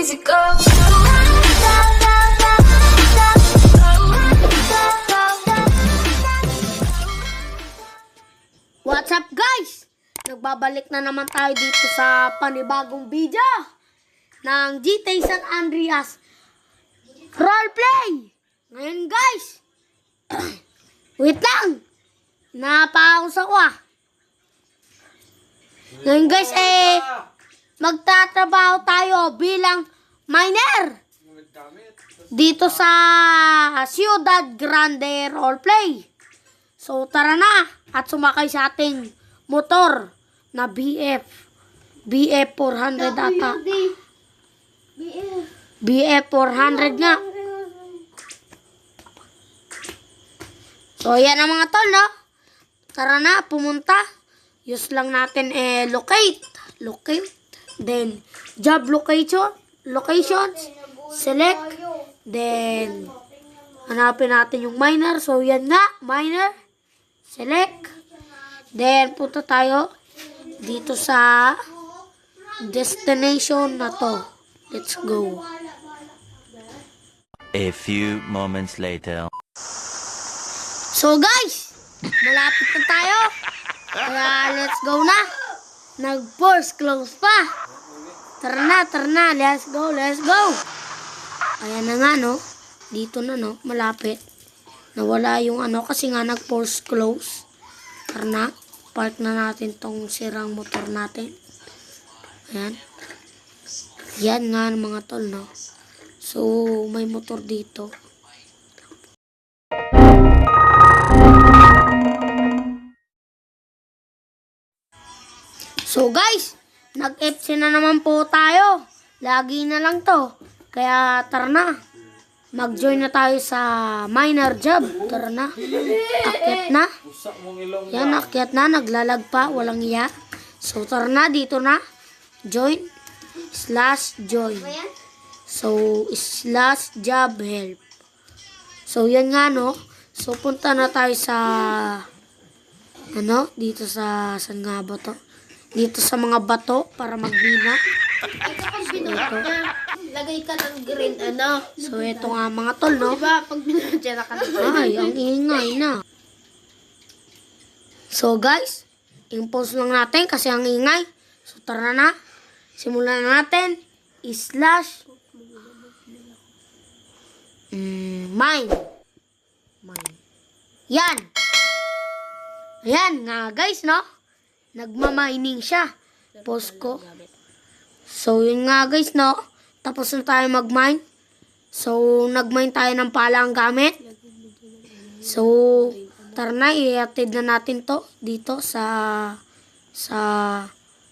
go. What's up guys? Nagbabalik na naman tayo dito sa panibagong video ng GTA San Andreas Roleplay! Ngayon guys, wait lang! Napaus ako ah. Ngayon guys, eh, magtatrabaho tayo bilang miner dito sa Ciudad Grande Roleplay. So tara na at sumakay sa ating motor na BF. BF 400 ata. BF 400 nga. So yan ang mga tol no. Tara na pumunta. Use lang natin eh locate. Locate. Then job location. Locations. Select. Then hanapin natin yung miner. So yan nga. Miner. Select. Then, punta tayo dito sa destination na to. Let's go. A few moments later. So, guys, malapit na tayo. Kaya, let's go na. Nag-force close pa. Tara na, tara na. Let's go, let's go. Ayan na nga, no. Dito na, no. Malapit. Nawala yung ano kasi nga nag-force close. Tara na. Park na natin tong sirang motor natin. Ayan. Yan nga mga tol, no. So, may motor dito. So guys, nag-FC na naman po tayo. Lagi na lang to. Kaya tara na. Mag-join na tayo sa minor job. Tara na. Akyat na. Yan, akyat na. Naglalag pa. Walang iya. So tara na. Dito na. Join. Slash join. So, slash job help. So, yan nga, no. So, punta na tayo sa ano, dito sa, saan nga ba to? Dito sa mga bato para maghina. ito. Lagay ka ng green, ano? So, ito nga mga tol, no? Diba, pag binadya ka ng Ay, ang ingay na. So, guys, impose lang natin kasi ang ingay. So, tara na. Simulan na natin. Slash mm, mine. Mine. Yan. Ayan nga, guys, no? Nagmamining siya. Post ko. So, yun nga, guys, no? Tapos na tayo mag-mine. So, nag-mine tayo ng pala ang gamit. So, tara na, i-attend na natin to dito sa sa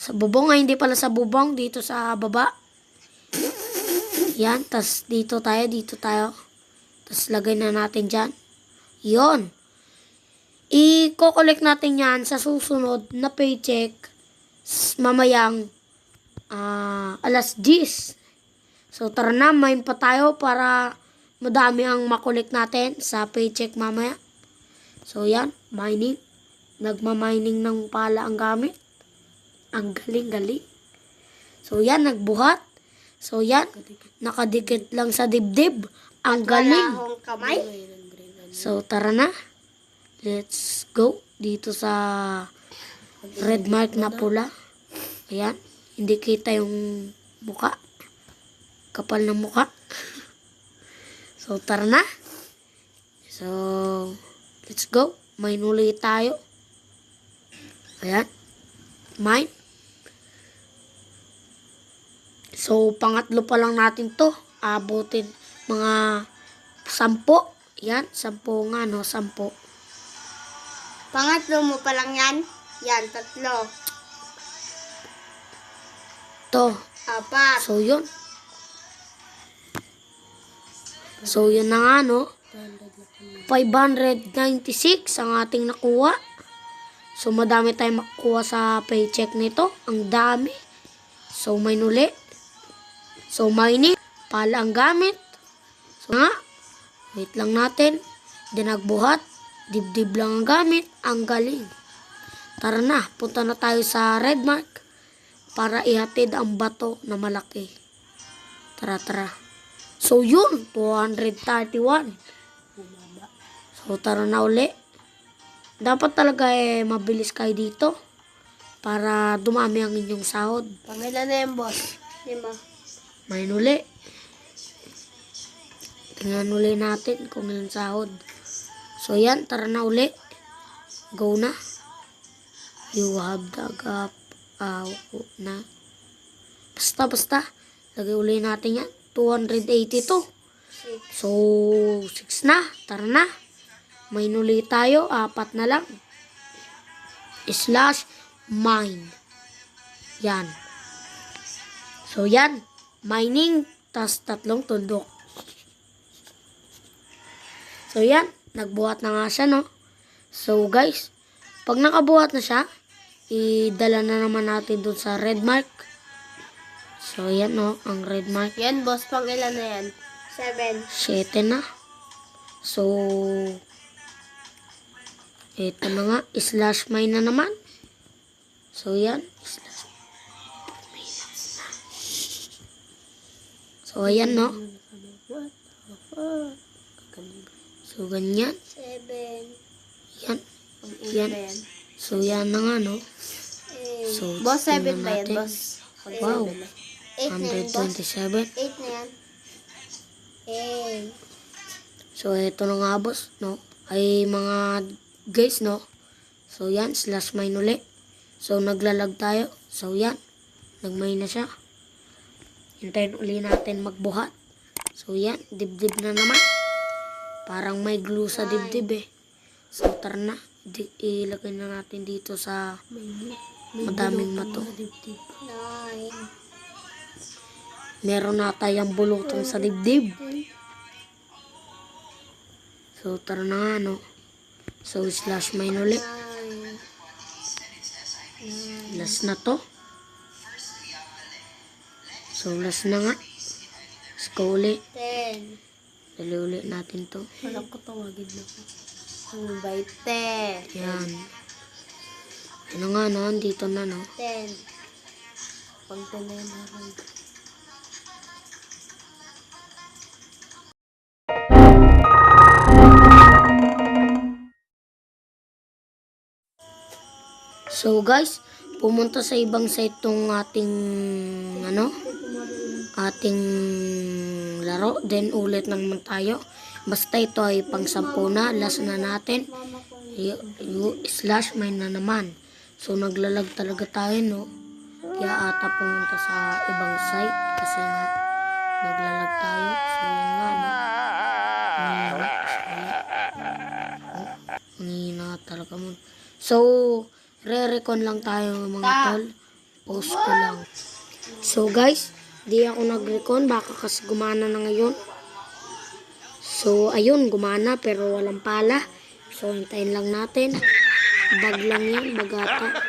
sa bubong. Ay, hindi pala sa bubong, dito sa baba. Yan, tas dito tayo, dito tayo. Tas lagay na natin dyan. Yon. I-collect natin yan sa susunod na paycheck mamayang ah, alas 10. So tara na, main pa tayo para madami ang makulik natin sa paycheck mamaya. So yan, mining. Nagma-mining ng pala ang gamit. Ang galing-galing. So yan, nagbuhat. So yan, nakadikit lang sa dibdib. Ang galing. So tara na. Let's go dito sa red mark na pula. Ayan, hindi kita yung muka. Kapal ng muka. So tara na. So let's go. Mine ulit tayo. Ayan. Mine. So, pangatlo pa lang natin to. Abutin mga sampo. Yan, sampo nga, no? Sampo. Pangatlo mo pa lang yan? Yan, tatlo. To. Apat. So, yun. So, yun na nga, no? 596 ang ating nakuha. So, madami tayong makukuha sa paycheck nito. Ang dami. So, may nuli. So, mining. Pala ang gamit. So, nga. Wait lang natin. Dinagbuhat. Dibdib lang ang gamit. Ang galing. Tara na. Punta na tayo sa red mark. Para ihatid ang bato na malaki. Tara, tara. So, yun. 231. So, tara na uli. Dapat talaga eh, mabilis kayo dito. Para dumami ang inyong sahod. Pangilan na yan, boss. Lima. May uli. Tingnan uli natin kung ilang sahod. So, yan. Tara na uli. Go na. You have the gap. Ah, na. Basta, basta. Lagay uli natin yan. 282. So, 6 na. Tara na. May nuli tayo. Apat na lang. Slash mine. Yan. So, yan. Mining. tas tatlong tuldok. So, yan. Nagbuhat na nga siya, no? So, guys. Pag nakabuhat na siya, idala na naman natin dun sa red mark. So, yan, no? Ang red mark. Yan, boss. Pangilan na yan. Seven. 7 na. So, ito na nga, slash mine na naman. So, yan. Slash. So, ayan, no? So, ganyan. Seven. Yan. Yan. So, yan na nga, no? Eight. So, boss, seven ba yan, boss? Wow. seven na. Eight na yan, boss. 127. Eight na yan. Eight. So, ito na nga, boss, no? Ay, mga guys, no? So, yan, slash mine uli. So, naglalag tayo. So, yan. Nagmay na siya. Hintayin uli natin magbuhat. So, yan. Dibdib na naman. Parang may glue sa dibdib eh. So tara na. Di, ilagay na natin dito sa madaming mato. Meron na tayong bulutong sa dibdib. So tara na nga no. So slash mine ulit. Last na to. So last na nga. Let's go ulit. 10 Iliulit natin to. Walang ko tawagin na po. Ang bait, te. Yan. Ano nga na, dito na, no? Ten. Pag ten na yun, harang. So guys, pumunta sa ibang site tong ating ano, Ating laro. Then, ulit naman tayo. Basta ito ay pang na. Last na natin. Y- slash mine na naman. So, naglalag talaga tayo, no? Kaya ata pumunta sa ibang site. Kasi nga, naglalag tayo. So, yun nga, no? Ang hina. So, ang hina talaga mo. So, re-recon lang tayo mga tol. Post ko lang. So, guys, di ako nag-recon. Baka kasi gumana na ngayon. So, ayun, gumana pero walang pala. So, hintayin lang natin. Bag lang yan, bagata.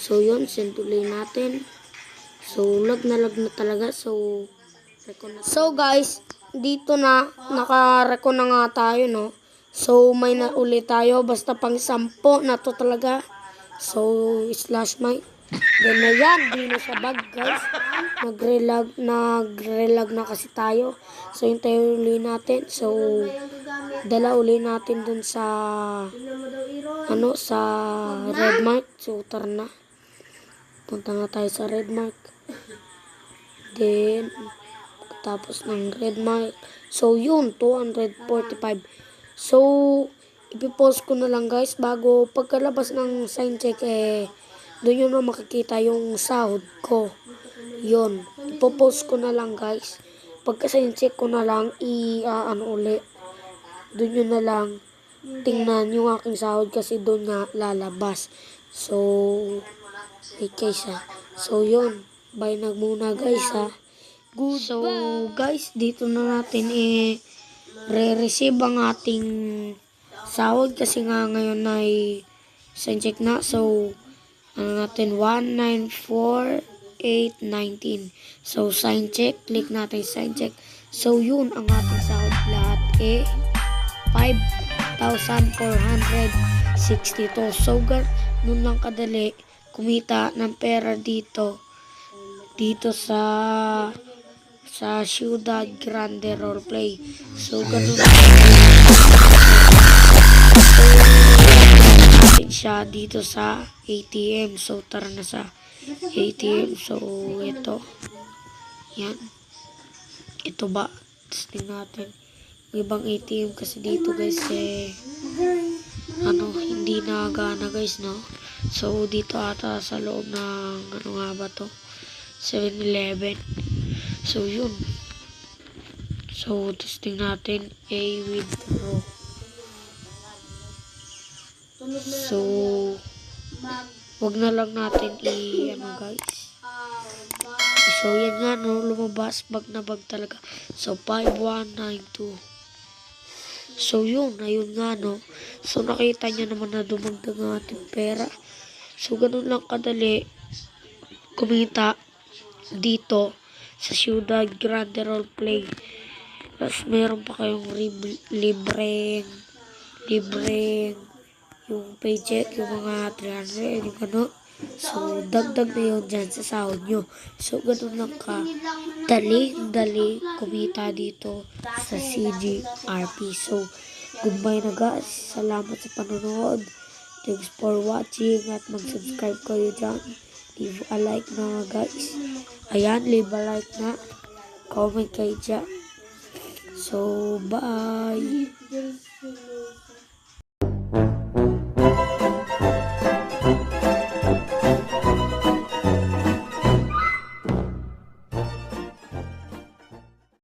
So, yun, sentuli natin. So, lag na lag na talaga. So, recon na. So, guys, dito na, naka-recon na nga tayo, no? So, may na ulit tayo. Basta pang sampo na to talaga. So, slash my. Na yan, di na siya bag, guys. Nag-relag, nag-relag na kasi tayo. So, tayo uli natin. So, dala uli natin dun sa, ano, sa red mark. So, tara na. Punta nga tayo sa red mark. Then, tapos ng red mark. So, yun, 245. So, ipipost ko na lang guys bago pagkalabas ng sign check eh doon yun na makikita yung sahod ko. Yun. Ipopost ko na lang guys. Pagka check ko na lang i ah, ano uli. Doon yun na lang tingnan yung aking sahod kasi doon nga lalabas. So, case ha. So, yun. Bye na muna guys ha. Good. So, guys, dito na natin eh re-receive ang ating sahod kasi nga ngayon ay sign check na. So, ano natin, 194,819. So, sign check. Click natin sign check. So, yun ang ating sahod lahat eh 5,462. So, nun lang kadali kumita ng pera dito dito sa sa Ciudad Grande Roleplay. So, ganun natin siya dito sa ATM. So, tara na sa ATM. So, ito. Yan. Ito ba? Testing natin. Yung ibang ATM kasi dito guys eh ano, hindi nagana guys, no? So, dito ata sa loob ng, ano nga ba to? 7-Eleven. So, yun. So, testing natin A withdraw. So, wag na lang natin i, ano guys. So, yan nga, no, lumabas, bag na bag talaga. So, 5192. So, yun, ayun nga, no. So, nakita niya naman na dumagdag ang ating pera. So, ganun lang kadali kumita dito sa Ciudad Grande Roleplay. Tapos, meron pa kayong libreng, libreng, yung paycheck, yung mga 300, yung ano. So, dagdag na yun dyan sa sahod nyo. So, ganun lang ka. Dali, dali kumita dito sa CGRP. So, goodbye na guys. Salamat sa panonood. Thanks for watching at mag-subscribe kayo dyan. Leave a like na guys. Ayan, leave a like na. Comment kayo dyan. So, bye.